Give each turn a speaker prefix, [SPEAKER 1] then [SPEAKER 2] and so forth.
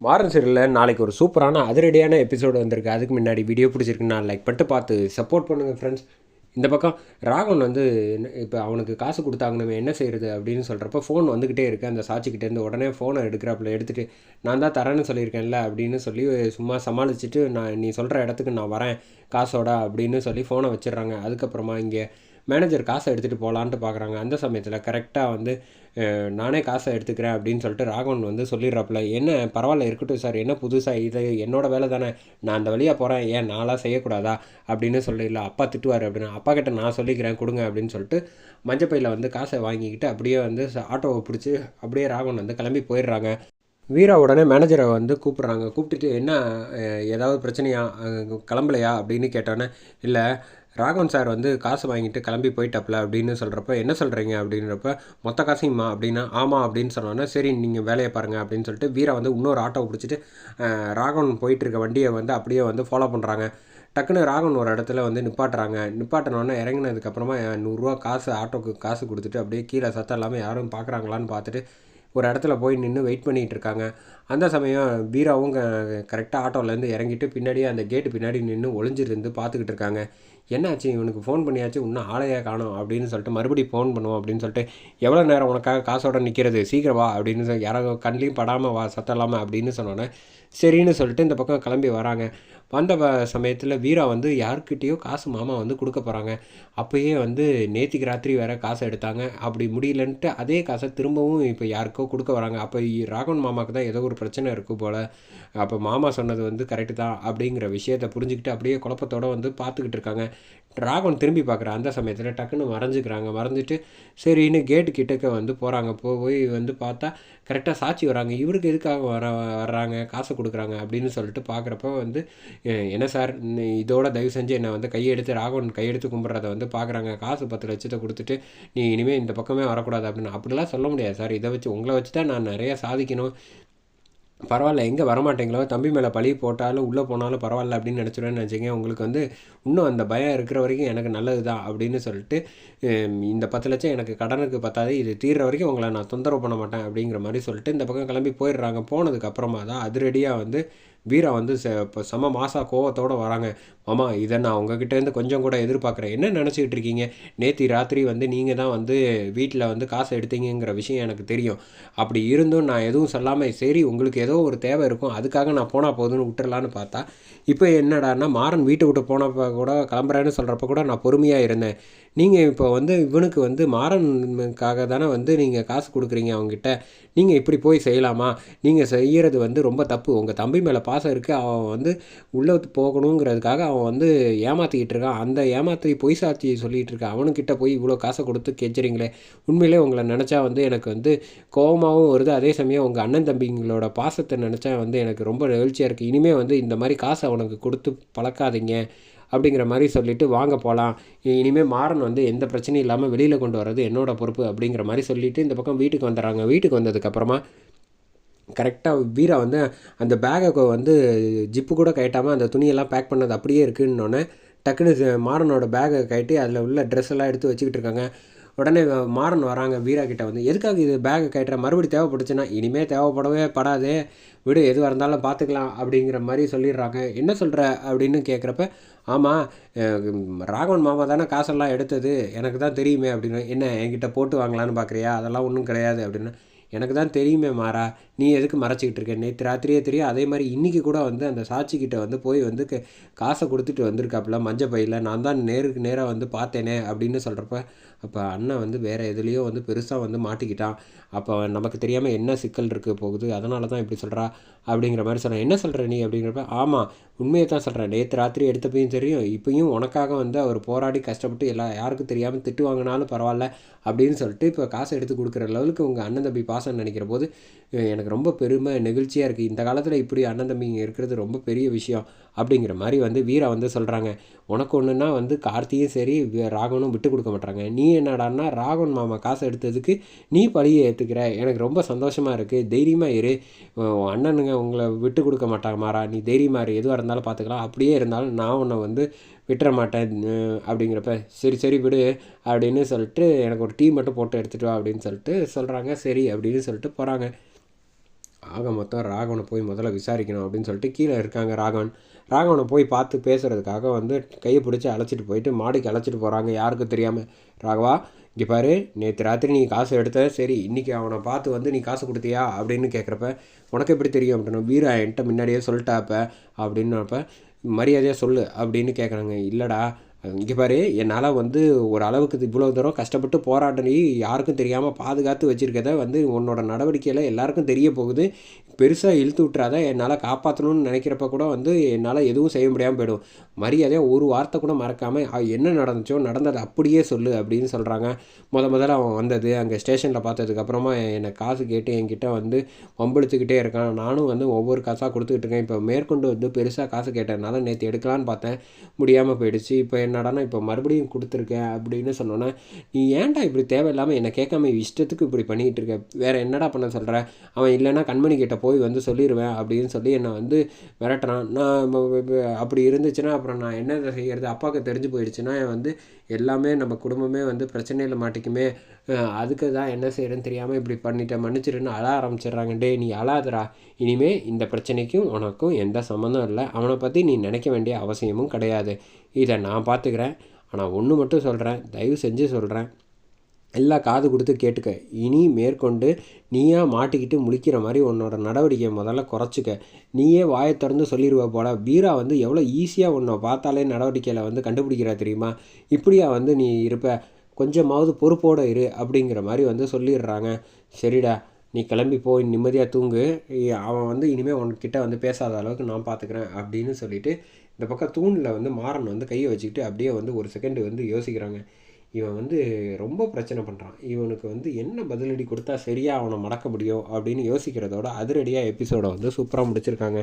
[SPEAKER 1] மாறன் சீரியலில் நாளைக்கு ஒரு சூப்பரான அதிரடியான எபிசோடு வந்திருக்கு. அதுக்கு முன்னாடி வீடியோ பிடிச்சிருக்குன்னா லைக் பண்ணிட்டு பார்த்து சப்போர்ட் பண்ணுங்கள் ஃப்ரெண்ட்ஸ் இந்த பக்கம் ராகவன் வந்து இப்போ அவனுக்கு காசு கொடுத்தாங்க நம்ம என்ன செய்கிறது அப்படின்னு சொல்கிறப்ப ஃபோன் வந்துக்கிட்டே இருக்குது அந்த சாட்சிக்கிட்டேருந்து உடனே ஃபோனை எடுக்கிறாப்புல எடுத்துகிட்டு நான் தான் தரேன்னு சொல்லியிருக்கேன்ல அப்படின்னு சொல்லி சும்மா சமாளிச்சுட்டு நான் நீ சொல்கிற இடத்துக்கு நான் வரேன் காசோட அப்படின்னு சொல்லி ஃபோனை வச்சிடுறாங்க. அதுக்கப்புறமா இங்கே மேனேஜர் காசை எடுத்துகிட்டு போகலான்ட்டு பார்க்குறாங்க அந்த சமயத்தில் கரெக்டாக வந்து நானே காசை எடுத்துக்கிறேன் அப்படின்னு சொல்லிட்டு ராகவன் வந்து சொல்லிடுறாப்புல என்ன பரவாயில்ல இருக்கட்டும் சார் என்ன புதுசாக இது என்னோட வேலை தானே நான் அந்த வழியாக போகிறேன் ஏன் நாளாக செய்யக்கூடாதா? அப்படின்னு சொல்லிடல அப்பா திட்டுவார் அப்படின்னு அப்பா கிட்ட நான் சொல்லிக்கிறேன் கொடுங்க அப்படின்னு சொல்லிட்டு மஞ்சப்பையில் வந்து காசை வாங்கிக்கிட்டு அப்படியே வந்து ஆட்டோவை பிடிச்சி அப்படியே ராகவன் வந்து கிளம்பி போயிடுறாங்க. வீரா உடனே மேனேஜரை வந்து கூப்பிட்றாங்க. கூப்பிட்டுட்டு என்ன ஏதாவது பிரச்சனையா? கிளம்பலையா? அப்படின்னு கேட்டோன்னே இல்லை ராகவன் சார் வந்து காசு வாங்கிட்டு கிளம்பி போயிட்டாப்ல அப்படின்னு சொல்கிறப்ப என்ன சொல்கிறீங்க அப்படின்றப்ப மொத்த காசையுமா அப்படின்னா ஆமாம் அப்படின்னு சொன்னோன்னே சரி நீங்கள் வேலையை பாருங்கள் அப்படின்னு சொல்லிட்டு வீரா வந்து இன்னொரு ஆட்டோ பிடிச்சிட்டு ராகவன் போயிட்டுருக்க வண்டியை வந்து அப்படியே வந்து ஃபாலோ பண்ணுறாங்க டக்குன்னு ராகவன் ஒரு இடத்துல வந்து நிப்பாட்டுறாங்க. நிப்பாட்டினோடனே இறங்கினதுக்கப்புறமா நூறுரூவா காசு ஆட்டோக்கு காசு கொடுத்துட்டு அப்படியே கீழே சத்தம் இல்லாமல் யாரும் பார்க்குறாங்களான்னு பார்த்துட்டு ஒரு இடத்துல போய் நின்று வெயிட் பண்ணிகிட்டு இருக்காங்க அந்த சமயம் வீராவும் கரெக்டாக ஆட்டோலேருந்து இறங்கிட்டு பின்னாடியே அந்த கேட்டு பின்னாடி நின்று ஒளிஞ்சிருந்து பார்த்துக்கிட்டு இருக்காங்க என்னாச்சு? இவனுக்கு ஃபோன் பண்ணியாச்சு. இன்னும் ஆளையாக காணும். அப்படின்னு சொல்லிட்டு மறுபடியும் ஃபோன் பண்ணுவோம் அப்படின்னு சொல்லிட்டு எவ்வளோ நேரம் உனக்காக காசோட நிற்கிறது சீக்கிரம் வா. அப்படின்னு சொல்லி யாரோ கண்லேயும் படாமல் வா சத்தம் இல்லாமல் அப்படின்னு சொன்னோன்னே சரின்னு சொல்லிட்டு இந்த பக்கம் கிளம்பி வராங்க. வந்த சமயத்தில் வீரா வந்து யார்கிட்டயோ காசு மாமா வந்து கொடுக்க போகிறாங்க அப்போயே வந்து நேத்திக்கு ராத்திரி வேறு காசை எடுத்தாங்க. அப்படி முடியலன்ட்டு அதே காசை திரும்பவும் இப்போ யாருக்கோ கொடுக்க வராங்க. அப்போ ராகவன் மாமாவுக்கு தான் ஏதோ ஒரு பிரச்சனை இருக்குது போல். அப்போ மாமா சொன்னது வந்து கரெக்டு தான். அப்படிங்கிற விஷயத்தை புரிஞ்சுக்கிட்டு அப்படியே குழப்பத்தோடு வந்து பார்த்துக்கிட்டு இருக்காங்க. ராகவன் திரும்பி பார்க்குற அந்த சமயத்தில் டக்குன்னு மறைஞ்சிக்கிறாங்க. மறைஞ்சிட்டு சரின்னு கேட்டு கிட்டக்க வந்து போகிறாங்க போய் வந்து பார்த்தா கரெக்டாக சாட்சி வராங்க. இவருக்கு எதுக்காக வர வர்றாங்க? காசு கொடுக்குறாங்க அப்படின்னு சொல்லிட்டு பார்க்குறப்ப வந்து என்ன சார்? இதோட தயவு செஞ்சு என்னை வந்து கையெடுத்து ராகவன் கையெடுத்து கும்பிட்றத வந்து பார்க்குறாங்க. காசு பத்து லட்சத்தை கொடுத்துட்டு நீ இனிமேல் இந்த பக்கமே வரக்கூடாது அப்படின்னு. அப்படிலாம் சொல்ல முடியாது சார். இதை வச்சு உங்களை வச்சு தான் நான் நிறையா சாதிக்கணும். பரவாயில்ல எங்கே வரமாட்டேங்களோ? தம்பி மேலே பழி போட்டாலும் உள்ளே போனாலும் பரவாயில்ல அப்படின்னு நினச்சிடுவேன்னு நினச்சிங்க. உங்களுக்கு வந்து இன்னும் அந்த பயம் இருக்கிற வரைக்கும் எனக்கு நல்லது தான் அப்படின்னு சொல்லிட்டு இந்த பத்து லட்சம் எனக்கு கடனுக்கு பத்தாது இது தீர்ற வரைக்கும் உங்களை நான் தொந்தரவு பண்ண மாட்டேன் அப்படிங்கிற மாதிரி சொல்லிட்டு இந்த பக்கம் கிளம்பி போயிடுறாங்க. போனதுக்கு அப்புறமா தான் அதிரடியாக வந்து வீரா வந்து ச இப்போ செம மாசா கோவத்தோடு வராங்க. மாமா இதை நான் உங்ககிட்டேருந்து கொஞ்சம் கூட எதிர்பார்க்குறேன். என்ன நினச்சிக்கிட்டு இருக்கீங்க? நேற்று ராத்திரி வந்து நீங்கள் தான் வந்து வீட்டில் வந்து காசு எடுத்தீங்கங்கிற விஷயம் எனக்கு தெரியும். அப்படி இருந்தும் நான் எதுவும் சொல்லாமல் சரி உங்களுக்கு ஏதோ ஒரு தேவை இருக்கும். அதுக்காக நான் போனால் போதும்னு விட்டுறலான்னு பார்த்தா இப்போ என்னடான்னா மாறன் வீட்டை விட்டு போனப்போ கூட கிளம்புறேன்னு சொல்கிறப்ப கூட நான் பொறுமையாக இருந்தேன். நீங்கள் இப்போ வந்து இவனுக்கு வந்து மாறனுக்காக தானே வந்து நீங்கள் காசு கொடுக்குறீங்க அவங்ககிட்ட நீங்கள் இப்படி போய் செய்யலாமா? நீங்கள் செய்கிறது வந்து ரொம்ப தப்பு. உங்கள் தம்பி மேலே ஆசை இருக்குது அவன் வந்து உள்ளே போகணுங்கிறதுக்காக அவன் வந்து ஏமாற்றிக்கிட்டு இருக்கான். அந்த ஏமாற்றி பொய் சாட்சி சொல்லிகிட்டு இருக்கான் அவனுக்கிட்ட போய் இவ்வளோ காசை கொடுத்து கெஞ்சுறீங்களே. உண்மையிலே உங்களை நினச்சா வந்து எனக்கு வந்து கோபமாகவும் வருது. அதே சமயம் உங்கள் அண்ணன் தம்பிங்களோட பாசத்தை நினச்சா வந்து எனக்கு ரொம்ப நெகிழ்ச்சியாக இருக்குது இனிமேல் வந்து இந்த மாதிரி காசை அவனுக்கு கொடுத்து பழக்காதீங்க அப்படிங்கிற மாதிரி சொல்லிவிட்டு வாங்க போகலாம் இனிமேல் மாறன் வந்து எந்த பிரச்சனையும் இல்லாமல் வெளியில் கொண்டு வர்றது என்னோடய பொறுப்பு அப்படிங்கிற மாதிரி சொல்லிவிட்டு இந்த பக்கம் வீட்டுக்கு வந்துடுறாங்க. வீட்டுக்கு வந்ததுக்கப்புறமா கரெக்டாக வீரா வந்து அந்த பேகை வந்து ஜிப்பு கூட கட்டாமல் அந்த துணியெல்லாம் பேக் பண்ணது அப்படியே இருக்குன்னொன்னே டக்குன்னு மாறனோட பேகை கட்டி அதில் உள்ள ட்ரெஸ் எல்லாம் எடுத்து வச்சுக்கிட்டு இருக்காங்க. உடனே மாறன் வராங்க வீரா கிட்ட வந்து எதுக்காக இது பேகை கட்டுற மறுபடி தேவைப்பட்டுச்சுன்னா இனிமேல் தேவைப்படவே படாதே. விடு எதுவாக இருந்தாலும் பார்த்துக்கலாம் அப்படிங்கிற மாதிரி சொல்லிடுறாங்க. என்ன சொல்கிற அப்படின்னு கேட்குறப்ப ஆமாம் ராகவன் மாமா தானே காசெல்லாம் எடுத்தது. எனக்கு தான் தெரியுமே அப்படின்னு என்ன என்கிட்ட போட்டு வாங்கலான்னு பார்க்குறியா அதெல்லாம் ஒன்றும் கிடையாது அப்படின்னு எனக்கு தான் தெரியுமே மாறா நீ எதுக்கு மறைச்சிக்கிட்டு இருக்க? நேற்று ராத்திரியே தெரியும். அதே மாதிரி இன்றைக்கி கூட வந்து அந்த சாட்சிக்கிட்ட வந்து போய் வந்து க- காசை கொடுத்துட்டு வந்திருக்காப்புல மஞ்சள் பையில். நான் தான் நேருக்கு நேராக வந்து பார்த்தேனே அப்படின்னு சொல்கிறப்ப அப்போ அண்ணன் வந்து வேறு எதுலேயோ வந்து பெருசாக வந்து மாட்டிக்கிட்டான். அப்போ நமக்கு தெரியாமல் என்ன சிக்கல் இருக்க போகுது? அதனால தான் இப்படி சொல்கிறா அப்படிங்கிற மாதிரி சொல்கிறேன் என்ன சொல்கிற நீ அப்படிங்கிறப்ப ஆமாம் உண்மையை தான் சொல்கிறேன் நேற்று ராத்திரி எடுத்தப்பையும் தெரியும். இப்பயும் உனக்காக வந்து அவர் போராடி கஷ்டப்பட்டு எல்லா யாருக்கும் தெரியாமல் திட்டு வாங்கினாலும் பரவாயில்ல அப்படின்னு சொல்லிட்டு இப்போ காசை எடுத்து கொடுக்குற லெவலுக்கு உங்கள் அண்ணன் தம்பி பாசம் நினைக்கிற போது எனக்கு ரொம்ப பெருமை நெகிழ்ச்சியாக இருக்குது இந்த காலத்தில் இப்படி அண்ணன் தம்பிங்க இருக்கிறது ரொம்ப பெரிய விஷயம். அப்படிங்கிற மாதிரி வந்து வீரா வந்து சொல்கிறாங்க உனக்கு ஒன்றுனா வந்து கார்த்தியும் சரி ராகவனும் விட்டு கொடுக்க மாட்டாங்க. நீ என்னடான்னா ராகவன் மாமா காசை எடுத்ததுக்கு நீ பழியை ஏற்றுக்கிற எனக்கு ரொம்ப சந்தோஷமாக இருக்குது தைரியமாக இரு. அண்ணனுங்க உங்களை விட்டு கொடுக்க மாட்டாங்க மாறா. நீ தைரியமாக இரு. எதுவாக இருந்தாலும் பார்த்துக்கலாம். அப்படியே இருந்தாலும் நான் உன்னை வந்து விட்டுற மாட்டேன் அப்படிங்கிறப்ப சரி சரி விடு அப்படின்னு சொல்லிட்டு எனக்கு ஒரு டீ மட்டும் போட்டு எடுத்துகிட்டு வா அப்படின்னு சொல்லிட்டு சொல்கிறாங்க சரி அப்படின்னு சொல்லிட்டு போகிறாங்க ஆக மொத்தம் ராகவனை போய் முதல்ல விசாரிக்கணும் அப்படின்னு சொல்லிட்டு கீழே இருக்காங்க ராகவன். ராகவனை போய் பார்த்து பேசுகிறதுக்காக வந்து கையை பிடிச்சி அழைச்சிட்டு போயிட்டு மாடிக்கு அழைச்சிட்டு போகிறாங்க யாருக்கும் தெரியாமல் ராகவா இங்கே பாரு நேற்று ராத்திரி நீ காசு எடுத்த சரி இன்றைக்கி அவனை பார்த்து வந்து நீ காசு கொடுத்தியா அப்படின்னு கேட்குறப்ப உனக்கு எப்படி தெரியும் அப்படின்னு வீரா என்கிட்ட முன்னாடியே சொல்லிட்டாப்ப அப்படின்னப்ப மரியாதையாக சொல்லு அப்படின்னு கேட்குறாங்க இல்லைடா இங்கே பாரு என்னால் வந்து ஒரு அளவுக்கு இவ்வளோ தூரம் கஷ்டப்பட்டு போராட்டம் யாருக்கும் தெரியாமல் பாதுகாத்து வச்சுருக்கத வந்து உன்னோட நடவடிக்கையில் எல்லாருக்கும் தெரிய போகுது. பெருசாக இழுத்து விட்றாத என்னால் காப்பாற்றணும்னு நினைக்கிறப்ப கூட வந்து என்னால் எதுவும் செய்ய முடியாமல் போயிடும். மரியாதையாக ஒரு வார்த்தை கூட மறக்காமல் என்ன நடந்துச்சோ நடந்ததை அப்படியே சொல்லு அப்படின்னு சொல்கிறாங்க முத முதல்ல அவன் வந்தது அங்கே ஸ்டேஷனில் பார்த்ததுக்கப்புறமா என்னை காசு கேட்டு என்கிட்ட வந்து வம்பெடுத்துக்கிட்டே இருக்கான். நானும் வந்து ஒவ்வொரு காசாக கொடுத்துக்கிட்டு இருக்கேன். இப்போ மேற்கொண்டு வந்து பெருசாக காசு கேட்டதுனால நேற்று எடுக்கலான்னு பார்த்தேன். முடியாமல் போயிடுச்சு. இப்போ என்னடானா இப்போ மறுபடியும் கொடுத்துருக்கேன் அப்படின்னு சொன்னோன்னே நீ ஏன்டா இப்படி தேவையில்லாமல் என்னை கேட்காம இஷ்டத்துக்கு இப்படி பண்ணிக்கிட்டு இருக்க? வேறு என்னடா பண்ண சொல்கிற அவன் இல்லைன்னா கண்மணி கிட்ட போய் வந்து சொல்லிடுவேன் அப்படின்னு சொல்லி என்னை வந்து மிரட்டுறான். நான் அப்படி இருந்துச்சுன்னா அப்புறம் நான் என்ன செய்கிறது அப்பாவுக்கு தெரிஞ்சு போயிடுச்சுன்னா வந்து எல்லாமே நம்ம குடும்பமே வந்து பிரச்சனையில் மாட்டிக்குமே. அதுக்கு தான் என்ன செய்கிறேன்னு தெரியாமல் இப்படி பண்ணிட்டேன். மன்னிச்சிருன்னு அழ ஆரம்பிச்சிடுறாங்க. டே நீ அழாதரா இனிமேல் இந்த பிரச்சனைக்கும் உனக்கும் எந்த சம்மந்தம் இல்லை. அவனை பற்றி நீ நினைக்க வேண்டிய அவசியமும் கிடையாது. இதை நான் பார்த்துக்கிறேன் ஆனால் ஒன்று மட்டும் சொல்கிறேன் தயவு செஞ்சு சொல்கிறேன் எல்லாம் காது கொடுத்து கேட்டுக்க. இனி மேற்கொண்டு நீயா மாட்டிக்கிட்டு முழிக்கிற மாதிரி உன்னோட நடவடிக்கையை முதல்ல குறைச்சிக்க. நீயே வாயை திறந்து சொல்லிடுவ போல. பீரா வந்து எவ்வளோ ஈஸியாக உன்னை பார்த்தாலே நடவடிக்கையில் வந்து கண்டுபிடிக்கிறா தெரியுமா? இப்படியா வந்து நீ இருப்ப. கொஞ்சமாவது பொறுப்போடு இரு அப்படிங்கிற மாதிரி வந்து சொல்லிடுறாங்க. சரிடா நீ கிளம்பி போய் நிம்மதியாக தூங்கு. அவன் வந்து இனிமேல் உன்கிட்ட வந்து பேசாத அளவுக்கு நான் பார்த்துக்கிறேன் அப்படின்னு சொல்லிவிட்டு இந்த பக்கம் தூணில் வந்து மாறன் வந்து கையை வச்சுக்கிட்டு அப்படியே வந்து ஒரு செகண்டு வந்து யோசிக்கிறாங்க. இவன் வந்து ரொம்ப பிரச்சனை பண்ணுறான் இவனுக்கு வந்து என்ன பதிலடி கொடுத்தா சரியாக அவனை மடக்க முடியும் அப்படின்னு யோசிக்கிறதோட அதிரடியாக எபிசோடை வந்து சூப்பராக முடிச்சிருக்காங்க.